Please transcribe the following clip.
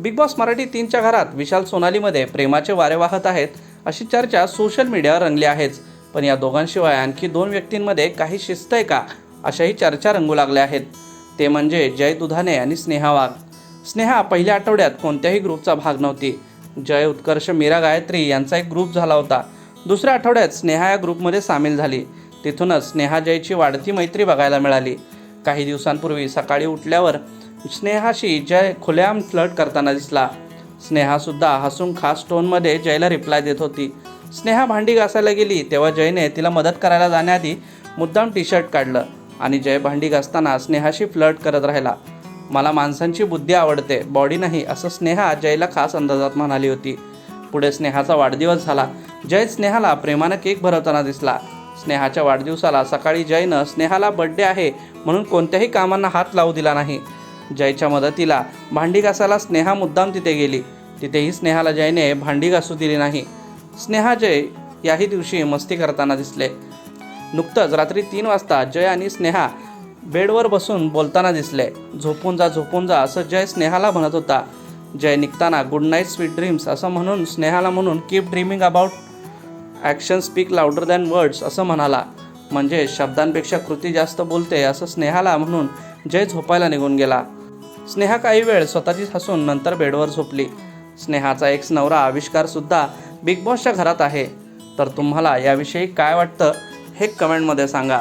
Big boss Marathi तीनच्या घरात विशाल सोनालीमध्ये प्रेमाचे वारे वाहत आहेत अशी चर्चा सोशल मीडियावर रंगली आहेच. पण या दोघांशिवाय आणखी दोन व्यक्तींमध्ये काही शिस्त आहे का? अशाही चर्चा रंगू लागल्या आहेत. ते म्हणजे जय दुधाने आणि स्नेहा वाघ. स्नेहा पहिल्या आठवड्यात कोणत्याही ग्रुपचा भाग नव्हती. जय उत्कर्ष मीरा गायत्री यांचा एक ग्रुप झाला होता. दुसऱ्या आठवड्यात स्नेहा या ग्रुपमध्ये सामील झाली. तिथूनच स्नेहा जयची वाढती मैत्री बघायला मिळाली. काही दिवसांपूर्वी सकाळी उठल्यावर स्नेहाशी जय खुलेआम फ्लर्ट करताना दिसला स्नेहासुद्धा हसून खास टोनमध्ये जयला रिप्लाय देत होती. स्नेहा भांडी घासायला गेली तेव्हा जयने तिला मदत करायला जाण्याआधी मुद्दाम टी शर्ट काढलं आणि जय भांडी घासताना स्नेहाशी फ्लर्ट करत राहिला. मला माणसांची बुद्धी आवडते बॉडी नाही असं स्नेहा जयला खास अंदाजात म्हणाली होती. पुढे स्नेहाचा वाढदिवस झाला. जय स्नेहाला प्रेमानं केक भरवताना दिसला. स्नेहाच्या वाढदिवसाला सकाळी जयनं स्नेहाला बड्डे आहे म्हणून कोणत्याही कामांना हात लावू दिला नाही. जयच्या मदतीला भांडी घासायला स्नेहा मुद्दाम तिथे गेली. तिथेही स्नेहाला जयने भांडी घासू दिली नाही. स्नेहा जय याही दिवशी मस्ती करताना दिसले. नुकतंच रात्री तीन वाजता जय आणि स्नेहा बेडवर बसून बोलताना दिसले. झोपून जा झोपून जा असं जय स्नेहाला म्हणत होता. जय निघताना गुड नाईट स्वीट ड्रीम्स असं म्हणून स्नेहाला म्हणून keep dreaming about action speak louder than words असं म्हणाला. म्हणजे शब्दांपेक्षा कृती जास्त बोलते असं स्नेहाला म्हणून जय झोपायला निघून गेला. स्नेहा काही वेळ स्वतःचीच हसून नंतर बेडवर झोपली. स्नेहाचा एक्स नवरा आविष्कारसुद्धा बिग बॉसच्या घरात आहे. तर तुम्हाला याविषयी काय वाटतं हे कमेंटमध्ये सांगा.